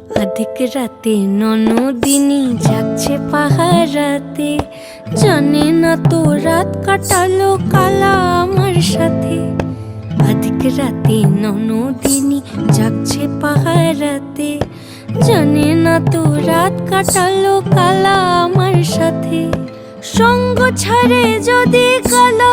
অধিক রাতে ননদিনী যাচ্ছে পাহারাতে জানে না তো রাত কাটালো কালা আমার সাথে অধিক রাতে ননদিনী যাচ্ছে পাহারাতে জানে না তো রাত কাটালো কালা আমার সাথে সঙ্গ ছাড়ে যদি কালা